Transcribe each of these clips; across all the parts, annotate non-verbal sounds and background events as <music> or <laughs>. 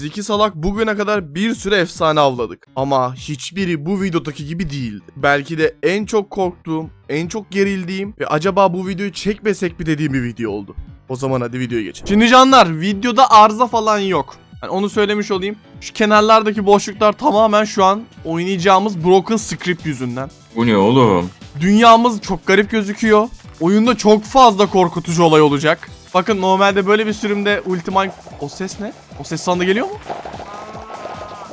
Biz iki salak bugüne kadar bir sürü efsane avladık. Ama hiçbiri bu videodaki gibi değildi. Belki de en çok korktuğum, en çok gerildiğim ve acaba bu videoyu çekmesek mi dediğim bir video oldu. O zaman hadi videoya geçelim. Şimdi canlar videoda arıza falan yok. Yani onu söylemiş olayım. Şu kenarlardaki boşluklar tamamen şu an oynayacağımız broken script yüzünden. Bu ne oğlum? Dünyamız çok garip gözüküyor. Oyunda çok fazla korkutucu olay olacak. Bakın normalde böyle bir sürümde Ultimate... O ses ne? O ses sana da geliyor mu?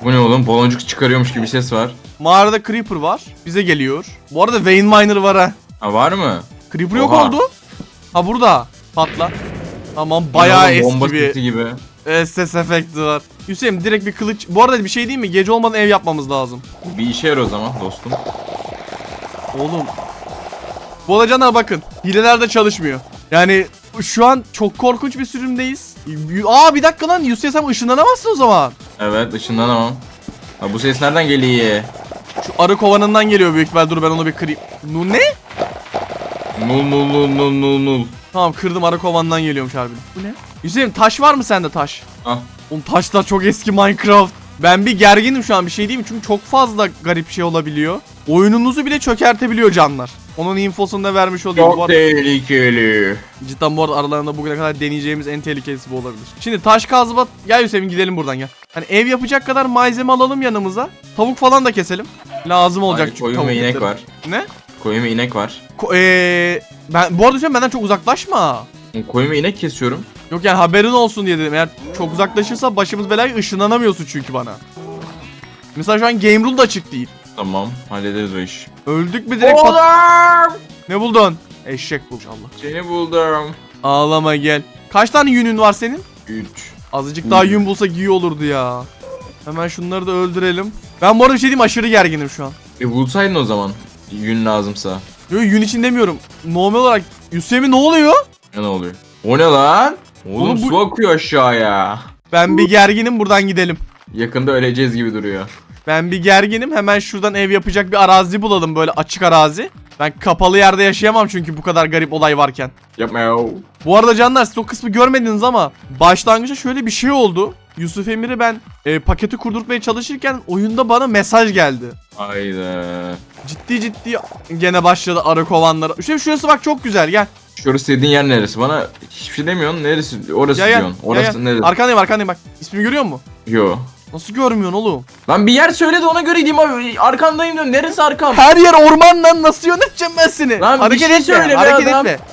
Bu ne oğlum? Baloncuk çıkarıyormuş gibi bir ses var. Mağarada Creeper var. Bize geliyor. Bu arada Vein Miner var ha. Ha var mı? Creeper yok Oha. oldu. Ha burada. Patla. Tamam bayağı oğlum? Bomba eski bir gibi. e, ses efekti var. Hüseyin direkt bir kılıç. Bu arada bir şey değil mi? Gece olmadan ev yapmamız lazım. Bir işe yarar o zaman dostum. Oğlum. Bu olacanlar bakın. Hileler de çalışmıyor. Yani şu an çok korkunç bir sürümdeyiz. Aa bir dakika lan Yusuf sen ışınlanamazsın o zaman. Evet ışınlanamam. Ha bu ses nereden geliyor? Şu arı kovanından geliyor büyük ihtimal. Dur ben onu bir kırayım. Nu ne? Nul nul nul nul nul nul. Tamam kırdım arı kovanından geliyormuş harbiden. Bu ne? Hüseyin taş var mı sende taş? Ah. Oğlum taşlar çok eski Minecraft. Ben bir gerginim şu an bir şey değil mi? Çünkü çok fazla garip şey olabiliyor. Oyununuzu bile çökertebiliyor canlar. Onun infosunu da vermiş olayım. Bu Çok arada- tehlikeli. Cidden bu arada aralarında bugüne kadar deneyeceğimiz en tehlikelisi bu olabilir. Şimdi taş kazma... Gel Hüseyin gidelim buradan gel. Hani ev yapacak kadar malzeme alalım yanımıza. Tavuk falan da keselim. Lazım olacak Hayır, çünkü koyun ve inek etleri. var. Ne? Koyun ve inek var. Ko- eee, ben, bu arada Hüseyin benden çok uzaklaşma. Koyun ve inek kesiyorum. Yok yani haberin olsun diye dedim. Eğer çok uzaklaşırsa başımız belaya ışınlanamıyorsun çünkü bana. Mesela şu an game rule da açık değil. Tamam hallederiz o iş. Öldük mü direkt pat- Oğlum! Ne buldun? Eşek bulmuş Allah. Seni buldum. Ağlama gel. Kaç tane yünün var senin? 3. Azıcık daha yün bulsak iyi olurdu ya. Hemen şunları da öldürelim. Ben bu arada bir şey diyeyim aşırı gerginim şu an. E bulsaydın o zaman. Yün lazımsa. Yok yün için demiyorum. Normal olarak Hüseyin ne oluyor? Ne oluyor? O ne lan? Oğlum, Oğlum bu- su akıyor aşağıya. Ben bir gerginim buradan gidelim. Yakında öleceğiz gibi duruyor. Ben bir gerginim hemen şuradan ev yapacak bir arazi bulalım böyle açık arazi. Ben kapalı yerde yaşayamam çünkü bu kadar garip olay varken. Yapma ya. Bu arada canlar siz o kısmı görmediniz ama başlangıçta şöyle bir şey oldu. Yusuf Emir'i ben e, paketi kurdurtmaya çalışırken oyunda bana mesaj geldi. Hayda. Ciddi ciddi gene başladı arı kovanları. Şuraya şurası bak çok güzel gel. Şurası dediğin yer neresi? Bana hiçbir şey demiyorsun. Neresi? Orası gel. diyorsun. gel, Orası gel. neresi? Arkandayım arkandayım bak. İsmimi görüyor musun? Yo. Nasıl görmüyorsun oğlum? Lan bir yer söyle de ona göre gideyim abi. Arkandayım diyorsun. Neresi arkam? Her yer orman lan nasıl yöneteceğim ben seni? Lan bir hareket şey etme söyle be hareket adam. etme.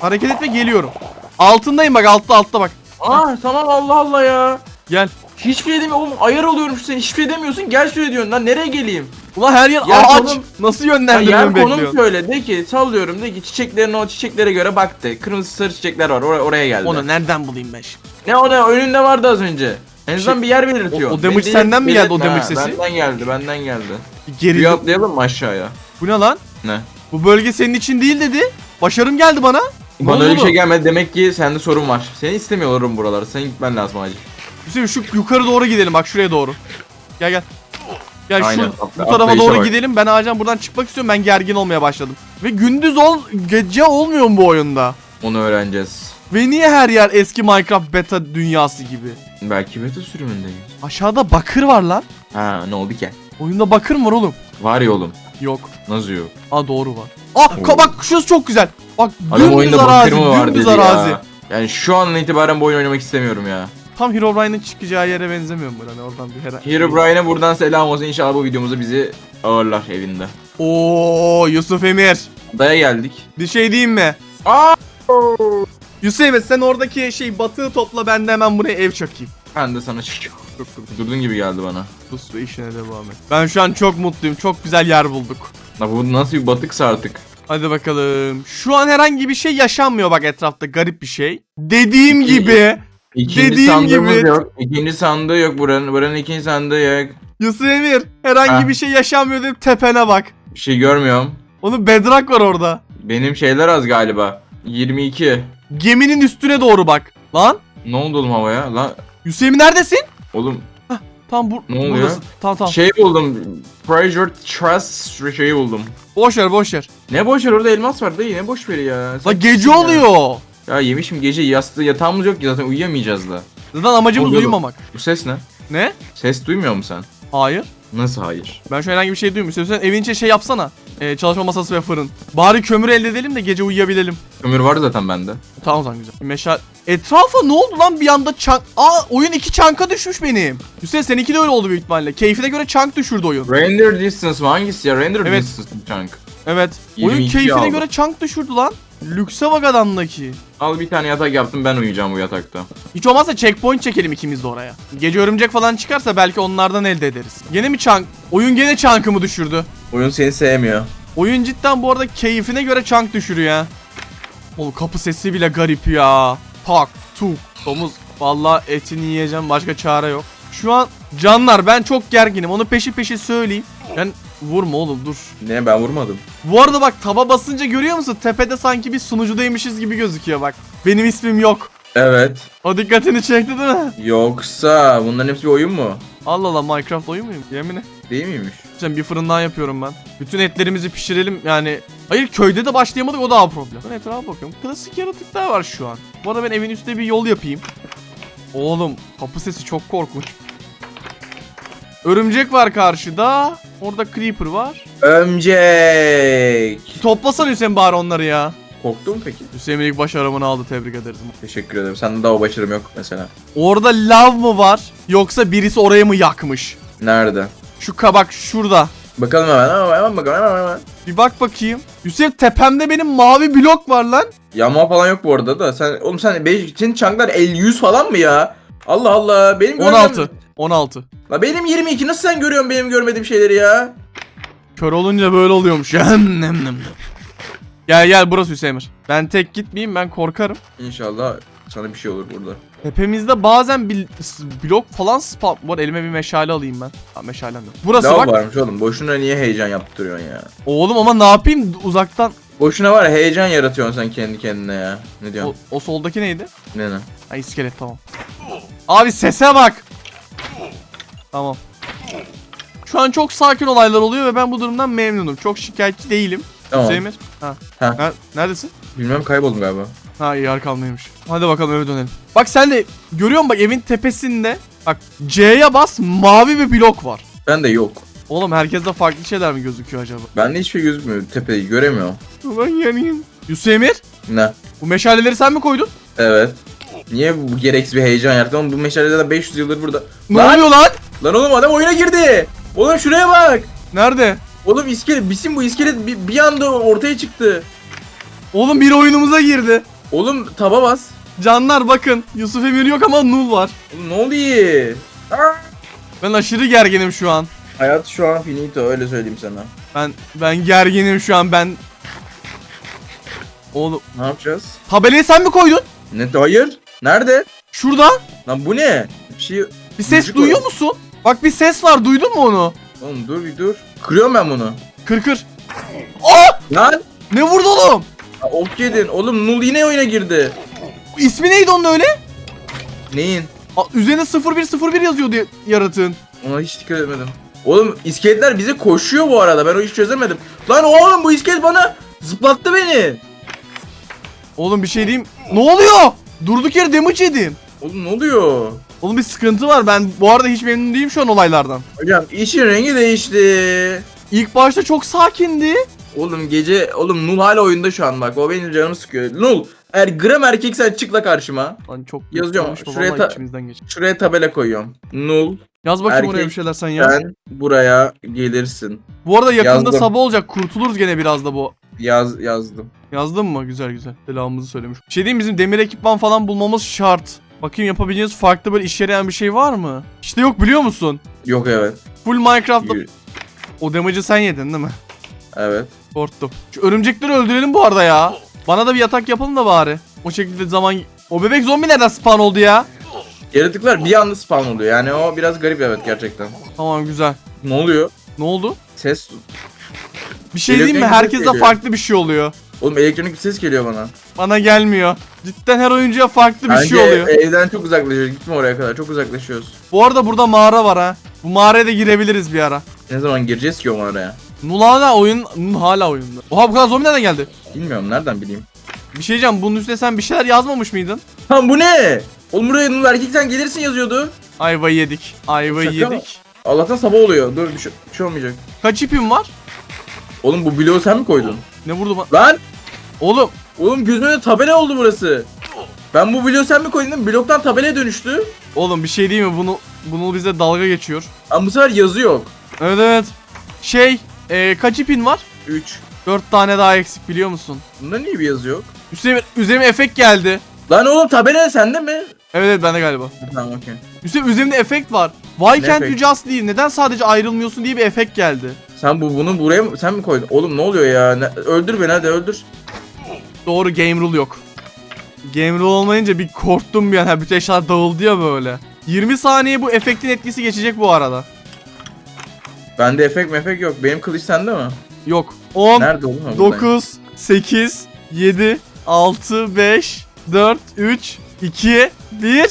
Hareket etme geliyorum. Altındayım bak altta altta bak. Aa tamam Allah Allah ya. Gel. Hiçbir şey demiyorum. Oğlum ayar oluyorum sen. Hiçbir şey demiyorsun. Gel şuraya diyorsun. Lan nereye geleyim? Ulan her yer Yer ağaç. konum- Nasıl Ya yönlendirmemi yer konum bekliyorsun? söyle. De ki sallıyorum. De ki çiçeklerin o çiçeklere göre bak de. Kırmızı sarı çiçekler var. Oraya, oraya geldi. Onu nereden bulayım ben şimdi? Ne o ne? Önünde vardı az önce. En azından Şey- bir yer belirtiyor. O- o damage senden mi geldi, o belirtme damage ha. sesi? Benden geldi. Benden geldi. Geri. Bir atlayalım mı aşağıya? Bu ne lan? Ne? Bu bölge senin için değil dedi. Başarım geldi bana. Ne Bana öyle bir şey gelmedi. Demek ki sende sorun var. Seni istemiyorlar oğlum buraları. Senin gitmen lazım acil. Hüseyin şu yukarı doğru gidelim bak şuraya doğru. Gel gel. Gel Aynen, şu atla- bu tarafa atlayışa doğru bak. gidelim. Ben acilen buradan çıkmak istiyorum. Ben gergin olmaya başladım. Ve gündüz ol gece olmuyor mu bu oyunda? Onu öğreneceğiz. Ve niye her yer eski Minecraft beta dünyası gibi? Belki beta sürümündeyiz. Aşağıda bakır var lan. Ha ne oldu ki? Oyunda bakır mı var oğlum? Var ya oğlum. Yok. Nasıl yok? Aa doğru var. Aa Oo. ka- bak şurası çok güzel. Bak Adam dümdüz oyunda arazi, bakır mı var dümdüz dedi arazi. ya. Yani şu andan itibaren bu oyun oynamak istemiyorum ya. Tam Herobrine'ın çıkacağı yere benzemiyor mu? Hani oradan bir her Hero Brian'a buradan selam olsun. İnşallah bu videomuzda bizi ağırlar evinde. Oo Yusuf Emir. Daya geldik. Bir şey diyeyim mi? Aa! Yusuf Emir sen oradaki şey batığı topla ben de hemen buraya ev çakayım. Ben de sana çıkıyorum. Dur dur. Durduğun gibi geldi bana. Sus ve işine devam et. Ben şu an çok mutluyum. Çok güzel yer bulduk. La bu nasıl bir batıksa artık. Hadi bakalım. Şu an herhangi bir şey yaşanmıyor bak etrafta garip bir şey. Dediğim İki- gibi İkinci Dediğim sandığımız gibi- yok. İkinci sandığı yok buranın. Buranın ikinci sandığı yok. Yusuf Emir herhangi Ha. bir şey yaşanmıyor dedim tepene bak. Bir şey görmüyorum. Onun bedrock var orada. Benim şeyler az galiba. 22. Geminin üstüne doğru bak. Lan Ne oldu oğlum havaya? Lan Emir neredesin? oğlum Tam bu Ne oluyor? buradasın. Tamam tamam. şey buldum. Pressure Trust şeyi buldum. Boş ver boş ver. Ne boş ver orada elmas var dayı ne boş ver ya. Sen La gece kimsin ya? oluyor. Ya yemişim gece yastığı yatağımız yok ki zaten uyuyamayacağız da. Zaten amacımız Oluyor. uyumamak. Bu ses ne? Ne? Ses duymuyor musun sen? Hayır. Nasıl hayır? Ben şu an herhangi bir şey duymuyorum. Sen evin içine şey yapsana. Ee, çalışma masası ve fırın. Bari kömür elde edelim de gece uyuyabilelim. Kömür var zaten bende. Tamam o zaman güzel. Meşal... Etrafa ne oldu lan bir anda çank... Aa oyun iki çanka düşmüş benim. Hüseyin seninki de öyle oldu büyük ihtimalle. Keyfine göre çank düşürdü oyun. Render distance mı? Hangisi ya? Render Evet. distance chunk. Evet. Oyun 22 keyfine aldım. göre çank düşürdü lan. Lükse bak adamdaki. Al bir tane yatak yaptım ben uyuyacağım bu yatakta. Hiç olmazsa checkpoint çekelim ikimiz de oraya. Gece örümcek falan çıkarsa belki onlardan elde ederiz. Gene mi çank? Oyun gene çankımı düşürdü. Oyun seni sevmiyor. Oyun cidden bu arada keyfine göre çank düşürüyor ya. Oğlum kapı sesi bile garip ya. Tak tuk. Domuz vallahi etini yiyeceğim başka çare yok. Şu an canlar ben çok gerginim onu peşi peşi söyleyeyim. Ben vurma oğlum dur. Ne ben vurmadım. Bu arada bak taba basınca görüyor musun? Tepede sanki bir sunucudaymışız gibi gözüküyor bak. Benim ismim yok. Evet. O dikkatini çekti değil mi? Yoksa bunların hepsi bir oyun mu? Allah Allah Minecraft oyun muyum? Yemine. Değil miymiş? Sen bir fırından yapıyorum ben. Bütün etlerimizi pişirelim yani. Hayır köyde de başlayamadık o daha problem. Ben etrafa bakıyorum. Klasik yaratıklar var şu an. Bu arada ben evin üstünde bir yol yapayım. Oğlum kapı sesi çok korkunç. Örümcek var karşıda. Orada creeper var. Ömcek. Toplasan Hüseyin bari onları ya. Korktun mu peki? Hüseyin ilk başarımını aldı tebrik ederiz. Teşekkür ederim. Sende daha o başarım yok mesela. Orada lav mı var yoksa birisi orayı mı yakmış? Nerede? Şu kabak şurada. Bakalım hemen hemen hemen bakalım hemen hemen. Bir bak bakayım. Hüseyin tepemde benim mavi blok var lan. Yağma falan yok bu arada da. Sen oğlum sen senin çanklar 50 100 falan mı ya? Allah Allah. Benim görmem- 16. 16. La benim 22 nasıl sen görüyorsun benim görmediğim şeyleri ya? Kör olunca böyle oluyormuş. <laughs> Nem nem nem. Gel gel burası Hüseyin. Ben tek gitmeyeyim ben korkarım. İnşallah sana bir şey olur burada. Tepemizde bazen bir blok falan spawn var. Elime bir meşale alayım ben. Ha meşalem yok. Burası Lav bak. varmış oğlum. Boşuna niye heyecan yaptırıyorsun ya? Oğlum ama ne yapayım uzaktan. Boşuna var ya heyecan yaratıyorsun sen kendi kendine ya. Ne O, diyorsun? o soldaki neydi? Ne ne? Ha iskelet tamam. Abi sese bak. Tamam. Şu an çok sakin olaylar oluyor ve ben bu durumdan memnunum. Çok şikayetçi değilim. Tamam. Hüseyin. Ha. Ha. Ner- Neredesin? Bilmem kayboldum galiba. Ha iyi arkamdaymış. Hadi bakalım eve dönelim. Bak sen de görüyor musun bak evin tepesinde bak C'ye bas mavi bir blok var. Ben de yok. Oğlum herkeste farklı şeyler mi gözüküyor acaba? Bende hiçbir şey gözükmüyor. Tepeyi göremiyorum. Ulan yanayım. Yusuf Emir Ne? bu meşaleleri sen mi koydun? Evet. Niye bu gereksiz bir heyecan yarattı? Oğlum bu meşale de 500 yıldır burada. Ne Lan! oluyor lan? Lan oğlum adam oyuna girdi. Oğlum şuraya bak. Nerede? Oğlum iskelet, bizim bu iskelet bir, bir anda ortaya çıktı. Oğlum bir oyunumuza girdi. Oğlum taba bas. Canlar bakın Yusuf Emir yok ama Nul var. Oğlum ne oluyor? Aa! Ben aşırı gerginim şu an. Hayat şu an finito öyle söyleyeyim sana. Ben ben gerginim şu an ben. Oğlum Ne yapacağız? tabelayı sen mi koydun? Ne hayır? Nerede? Şurada. Lan bu ne? Bir şey Bir ses Müzik duyuyor var. musun? Bak bir ses var duydun mu onu? Oğlum dur bir dur. Kırıyorum ben bunu. Kır kır. Aa! Lan! Ne vurdu oğlum? Aa, Ok yedin. Oğlum Nul yine oyuna girdi. İsmi neydi onun öyle? Neyin? Aa, üzerine 0101 yazıyordu ya- yaratığın. Ona hiç dikkat etmedim. Oğlum iskeletler bize koşuyor bu arada. Ben o işi çözemedim. Lan oğlum bu iskelet bana zıplattı beni. Oğlum bir şey diyeyim. Ne oluyor? Durduk yere damage yedim. Oğlum ne oluyor? Oğlum bir sıkıntı var. Ben bu arada hiç memnun değilim şu an olaylardan. Hocam işin rengi değişti. İlk başta çok sakindi. Oğlum gece oğlum Nul hala oyunda şu an bak. O benim canımı sıkıyor. Nul eğer gram erkeksen çık la karşıma. Lan çok Yazıyorum, konuşma, şuraya vallahi ta- içimizden geç. Şuraya tabela koyuyorum. Nul Yaz bakayım Erkek, oraya bir şeyler sen ya. sen buraya gelirsin. Bu arada yakında Yazdım. sabah olacak. Kurtuluruz gene biraz da bu. Yaz yazdım. Yazdın mı? Güzel güzel. Selamımızı söylemiş. Bir şey diyeyim bizim demir ekipman falan bulmamız şart. Bakayım yapabileceğiniz farklı böyle işe yarayan bir şey var mı? İşte yok biliyor musun? Yok evet. Full Minecraft'ta Yürü. o damage'ı sen yedin değil mi? Evet. Korktum. Şu örümcekleri öldürelim bu arada ya. Bana da bir yatak yapalım da bari. O şekilde zaman... O bebek zombi nereden spawn oldu ya? Yaratıklar bir anda spawn oluyor. Yani o biraz garip evet gerçekten. Tamam güzel. Ne oluyor? Ne oldu? Ses. Bir şey diyeyim mi? Herkeste geliyor. farklı bir şey oluyor. Oğlum elektronik bir ses geliyor bana. Bana gelmiyor. Cidden her oyuncuya farklı bir Bence şey oluyor. evden çok uzaklaşıyoruz. Gitme oraya kadar. Çok uzaklaşıyoruz. Bu arada burada mağara var ha. Bu mağaraya da girebiliriz bir ara. Ne zaman gireceğiz ki o oraya? Nul hala oyun... Nul hala oyunda. Oha bu kadar zombi nereden geldi? Bilmiyorum nereden bileyim. Bir şey diyeceğim bunun üstüne sen bir şeyler yazmamış mıydın? Lan bu ne? Oğlum buraya Nul erkek sen gelirsin yazıyordu. Ayvayı yedik. Şaka mı? yedik. Allah'tan sabah oluyor. Dur bir şey, bir şey olmayacak. Kaç ipim var? Oğlum bu bloğu sen mi koydun? Ne vurdu bana? Lan! Oğlum Oğlum gözümün tabela oldu burası. Ben bu bloğu sen mi koydun? Bloktan tabelaya dönüştü. Oğlum bir şey değil mi? Bunu bunu bize dalga geçiyor. Ama bu sefer yazı yok. Evet evet. Şey, e, kaç ipin var? 3. 4 tane daha eksik biliyor musun? Bunda niye bir yazı yok? Hüseyin üzerime efekt geldi. Lan oğlum tabela sende mi? Evet evet bende galiba. Tamam okey. Hüseyin üzerimde efekt var. Why Ne can't efekt? you just leave? Neden sadece ayrılmıyorsun diye bir efekt geldi. Sen bu bunu buraya mı sen mi koydun? Oğlum ne oluyor ya? Ne- öldür beni hadi öldür. Doğru game rule yok. Game rule olmayınca bir korktum bir an. Ha, bütün eşyalar dağıldı ya böyle. 20 saniye bu efektin etkisi geçecek bu arada. Bende efekt mefek yok. Benim kılıç sende mi? Yok. 10, Nerede oğlum? Buradayım. 9, 8, 7, 6, 5, 4, 3, 2, 1. E,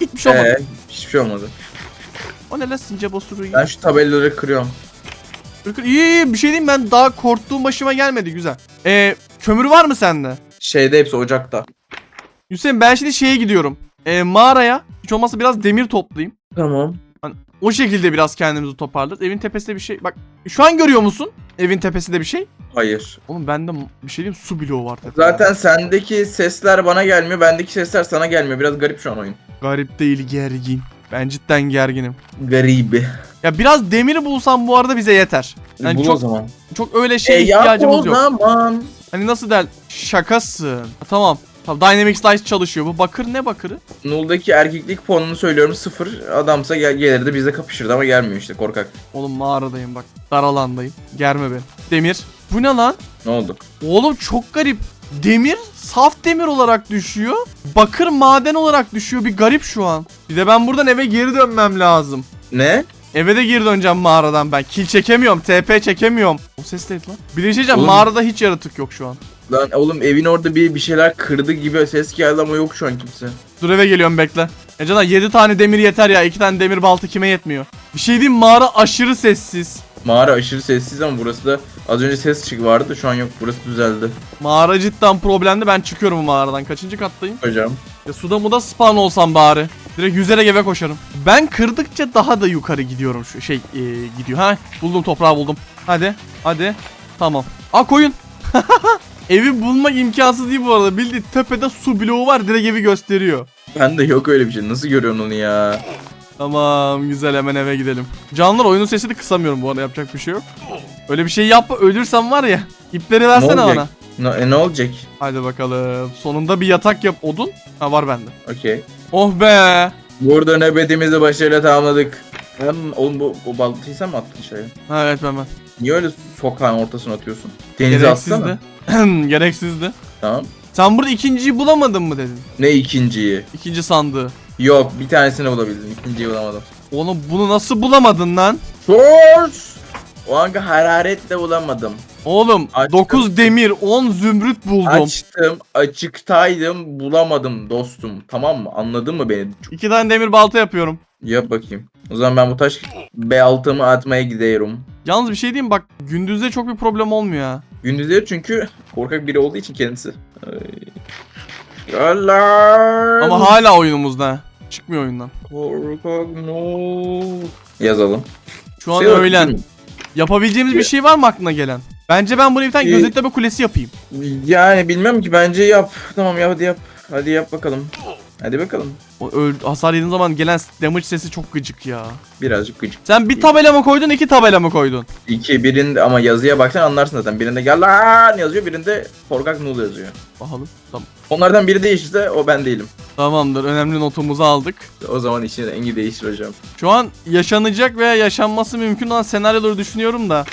hiçbir şey olmadı. Ee, hiçbir şey olmadı. O ne lan since basuru Ben şu tabelaları kırıyorum. İyi iyi bir şey diyeyim ben daha korktuğum başıma gelmedi güzel. Ee, kömür var mı sende? Şeyde hepsi ocakta. Hüseyin ben şimdi şeye gidiyorum. Ee, mağaraya hiç olmazsa biraz demir toplayayım. Tamam. O şekilde biraz kendimizi toparlarız. Evin tepesinde bir şey. Bak şu an görüyor musun? Evin tepesinde bir şey. Hayır. Oğlum bende bir şey diyeyim su bloğu var tepede. Zaten sendeki sesler bana gelmiyor. Bendeki sesler sana gelmiyor. Biraz garip şu an oyun. Garip değil gergin. Ben cidden gerginim. Garibi. Ya biraz demiri bulsam bu arada bize yeter. Yani Bul çok o zaman. çok öyle E şey yap o ihtiyacımız yok. zaman. Hani nasıl der? Şakasın. Ha, tamam. Tamam Dynamic Slice çalışıyor. Bu bakır ne bakırı? Null'daki erkeklik puanını söylüyorum sıfır. Adamsa gel gelirdi bizle kapışırdı ama gelmiyor işte korkak. Oğlum mağaradayım bak. Dar alandayım. Germe beni. Demir. Bu ne lan? Ne oldu? Oğlum çok garip. Demir saf demir olarak düşüyor. Bakır maden olarak düşüyor. Bir garip şu an. Bir de ben buradan eve geri dönmem lazım. Ne? Eve de geri döneceğim mağaradan ben. Kill çekemiyorum. TP çekemiyorum. O ses neydi lan? Bir de şey diyeceğim. Oğlum- Mağarada hiç yaratık yok şu an. Lan oğlum evin orada bir bir şeyler kırdı gibi ses geldi ama yok şu an kimse. Dur eve geliyorum bekle. E Canan 7 tane demir yeter ya. 2 tane demir balta kime yetmiyor? Bir şey diyeyim mağara aşırı sessiz. Mağara aşırı sessiz ama burası da az önce ses çık vardı şu an yok burası düzeldi. Mağara cidden problemli. Ben çıkıyorum bu mağaradan. Kaçıncı kattayım? Hocam. Ya suda muda spawn olsam bari. Direkt yüzerek eve koşarım. Ben kırdıkça daha da yukarı gidiyorum şu şey e, gidiyor. Ha buldum toprağı buldum. Hadi hadi. Tamam. Aa koyun. <laughs> Evi bulmak imkansız değil bu arada. Bildiğin tepede su bloğu var direkt evi gösteriyor. Ben de yok öyle bir şey. Nasıl görüyorsun onu ya? Tamam güzel hemen eve gidelim. Canlar oyunun sesini kısamıyorum bu arada yapacak bir şey yok. Öyle bir şey yapma ölürsem var ya. İpleri versene bana. Ne, e, ne olacak? Hadi bakalım. Sonunda bir yatak yap. Odun. Ha var bende. Okey. Oh be. Burada nöbetimizi başarıyla tamamladık. Hem oğlum bu, bu baltayı sen mi attın şeye? Ha evet ben ben. Niye öyle sokağın ortasına atıyorsun? Denize atsana. Gereksizdi. <clears throat> Gereksizdi. Tamam. Sen burada ikinciyi bulamadın mı dedin? Ne ikinciyi? İkinci sandığı. Yok bir tanesini bulabildim. ikinciyi bulamadım. Oğlum bunu nasıl bulamadın lan? Source! O anki hararetle bulamadım. Oğlum Açtım. 9 demir 10 zümrüt buldum. Açtım, açıktaydım, bulamadım dostum. Tamam mı? Anladın mı beni? 2 tane demir balta yapıyorum. Yap bakayım. O zaman ben bu taş B6'mı atmaya gidiyorum. Yalnız bir şey diyeyim bak gündüzde çok bir problem olmuyor ha. Gündüzleri çünkü korkak biri olduğu için kendisi. Ay. Allah. Ama hala oyunumuzda. Çıkmıyor oyundan. Korkak no. Yazalım. Şu an Şey öğlen. mi? Yapabileceğimiz bir şey var mı aklına gelen? Bence ben buraya bir tane Ee, gözetleme kulesi yapayım. Yani bilmem ki bence yap. Tamam ya hadi yap. Hadi yap bakalım. Hadi bakalım. O öl hasar yediğin zaman gelen damage sesi çok gıcık ya. Birazcık gıcık. Sen bir tabela mı koydun iki tabela mı koydun? İki birinde ama yazıya baksan anlarsın zaten. Birinde gel lan yazıyor, birinde korkak nul yazıyor. Bakalım. Tamam. Onlardan biri değişirse o ben değilim. Tamamdır önemli notumuzu aldık. O zaman işin rengi değişir hocam. Şu an yaşanacak veya yaşanması mümkün olan senaryoları düşünüyorum da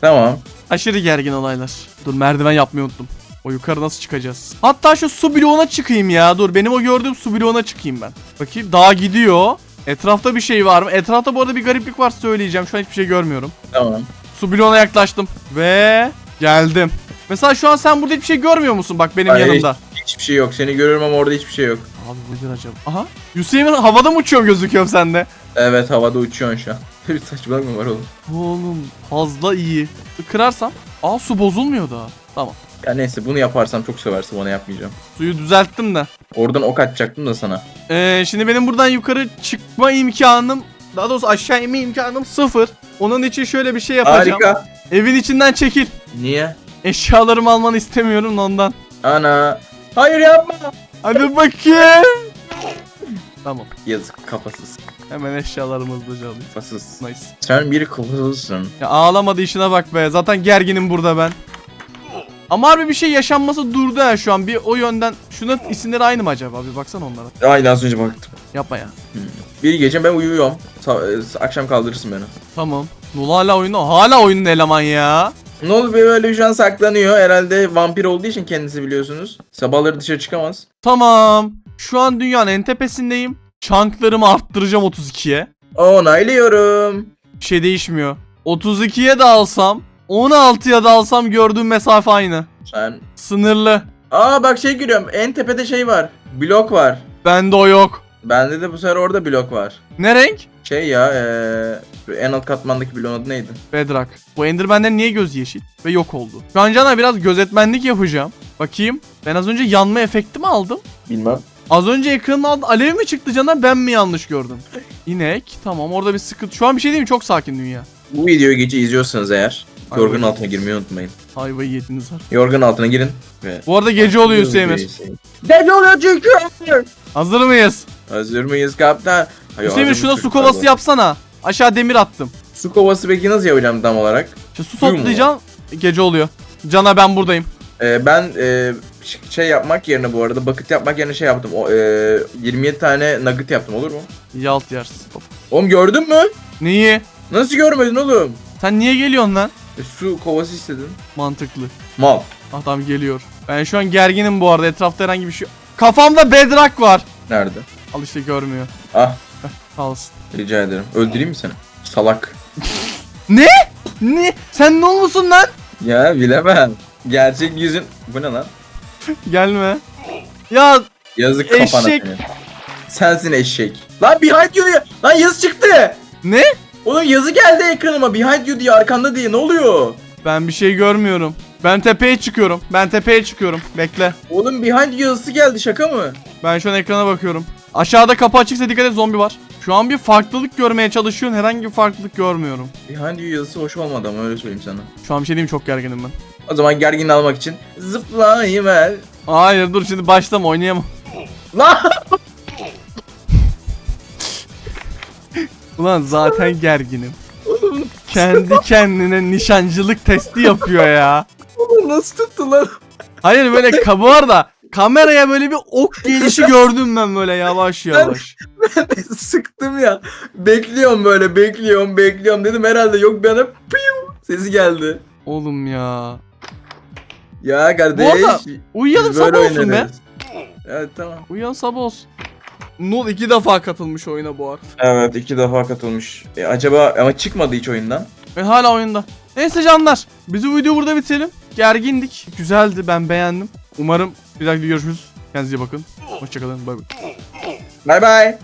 Tamam. aşırı gergin olaylar. Dur merdiven yapmayı unuttum. O yukarı nasıl çıkacağız? Hatta şu su bloğuna çıkayım ya. Dur benim o gördüğüm su bloğuna çıkayım ben. Bakayım dağ gidiyor. Etrafta bir şey var mı? Etrafta bu arada bir gariplik var söyleyeceğim. Şu an hiçbir şey görmüyorum. Tamam. Su bloğuna yaklaştım. Ve geldim. Mesela şu an sen burada hiçbir şey görmüyor musun? Bak benim Hayır, yanımda. Hiçbir şey yok. Seni görüyorum ama orada hiçbir şey yok. Abi bu nedir acaba? Aha. Hüseyin havada mı uçuyorum gözüküyorum sende? Evet havada uçuyorsun şu an. <laughs> Bir saçmalık mı var oğlum? Oğlum fazla iyi. Kırarsam. Aa su bozulmuyor da. Tamam. Ya neyse bunu yaparsam çok seversin bana yapmayacağım. Suyu düzelttim de. Oradan ok atacaktım da sana. Ee, şimdi benim buradan yukarı çıkma imkanım daha doğrusu aşağı inme imkanım sıfır. Onun için şöyle bir şey yapacağım. Harika. Evin içinden çekil. Niye? Eşyalarımı almanı istemiyorum da ondan. Ana. Hayır yapma. Hadi bakayım. Tamam. Yazık kafasız. Hemen eşyalarımı hızlıca alayım. Kafasız. Nice. Sen bir kafasızsın. Ya ağlamadı işine bak be. Zaten gerginim burada ben. Ama harbi bir şey yaşanması durdu ya şu an. Bir o yönden. Şunun isimleri aynı mı acaba? Bir baksana onlara. Aynı az önce baktım. Yapma ya. Bir gece ben uyuyorum. E, akşam kaldırırsın beni. Tamam. Nul hala oyunda. Hala oyunun eleman ya. Oldu bir böyle şu an saklanıyor. Herhalde vampir olduğu için kendisi biliyorsunuz. Sabahları dışarı çıkamaz. Tamam. Şu an dünyanın en tepesindeyim. Çanklarımı arttıracağım 32'ye. Onaylıyorum. Bir şey değişmiyor. 32'ye de alsam, 16'ya da alsam gördüğüm mesafe aynı. Sen... Sınırlı. Aa bak şey görüyorum. En tepede şey var. Blok var. Bende o yok. Bende de bu sefer orada blok var. Ne renk? Şey ya eee en alt katmandaki bloğun adı neydi? Bedrock. Bu Enderman'den niye göz yeşil? Ve yok oldu. Şu an Can'a biraz gözetmenlik yapacağım. Bakayım. Ben az önce yanma efekti mi aldım? Bilmem. Az önce ekranın altında alev mi çıktı Can'a ben mi yanlış gördüm? İnek. Tamam orada bir sıkıntı. Şu an bir şey değil mi? Çok sakin dünya. Bu videoyu gece izliyorsanız eğer Ay, yorganın bak. altına girmeyi unutmayın. Ayvayı yediniz var. Yorganın altına girin ve Bu arada gece oluyor Hüseyin. Gece oluyor çünkü. Hazır mıyız? Hazır mıyız kaptan? Hayır, Hüseyin şuna su kovası yapsana. Aşağı demir attım. Su kovası peki nasıl yapacağım tam olarak? İşte su Suyu mu? toplayacağım. Gece oluyor. Cana ben buradayım. Ee, ben e, ş- şey yapmak yerine bu arada bucket yapmak yerine şey yaptım. O, e, 27 tane nugget yaptım olur mu? Yalt yersin. Hop. Oğlum gördün mü? Neyi? Nasıl görmedin oğlum? Sen niye geliyorsun lan? E, su kovası istedin. Mantıklı. Mal. Adam geliyor. Ben şu an gerginim bu arada. Etrafta herhangi bir şey Kafamda bedrock var. Nerede? Al işte görmüyor. Ah Kalsın. rica ederim. Öldüreyim mi seni? Salak. <laughs> Ne? Ne? Sen ne olmuşsun lan? Ya bilemem. Gerçek yüzün... Bu ne lan? Gelme. Ya Yazık kafana Eşek. senin. Sensin eşek. Lan behind you ya. Lan yazı çıktı. ne? Oğlum yazı geldi ekranıma. Behind you diye arkanda diye. Ne oluyor? Ben bir şey görmüyorum. Ben tepeye çıkıyorum. Ben tepeye çıkıyorum. Bekle. Oğlum behind you yazısı geldi şaka mı? Ben şu an ekrana bakıyorum. Aşağıda kapı açıksa dikkat et zombi var. Şu an bir farklılık görmeye çalışıyorum. Herhangi bir farklılık görmüyorum. Behind you yazısı hoş olmadı ama öyle söyleyeyim sana. Şu an bir şey diyeyim çok gerginim ben. O zaman gerginliği almak için zıplayıver. Hayır dur şimdi başlama oynayamam. Lan! Ulan zaten gerginim. Kendi kendine nişancılık testi yapıyor ya. Oğlum nasıl tuttu lan? Hayır böyle kabı var da kameraya böyle bir ok gelişi gördüm ben böyle yavaş yavaş. <laughs> Sıktım ya. Bekliyorum böyle bekliyorum bekliyorum dedim herhalde yok bir anda piyu sesi geldi. Oğlum ya. Ya kardeş. Bu arada Uyuyalım sabah olsun be. oynarız. Evet tamam. Uyuyan sabah olsun. Nul iki defa katılmış oyuna bu arada. Evet iki defa katılmış. E, acaba ama çıkmadı hiç oyundan. Ve hala oyunda. Neyse canlar. Biz bu videoyu burada bitirelim. Gergindik. Güzeldi ben beğendim. Umarım bir dahaki görüşürüz. Kendinize iyi bakın. Hoşçakalın. Bay bay. Bay bay.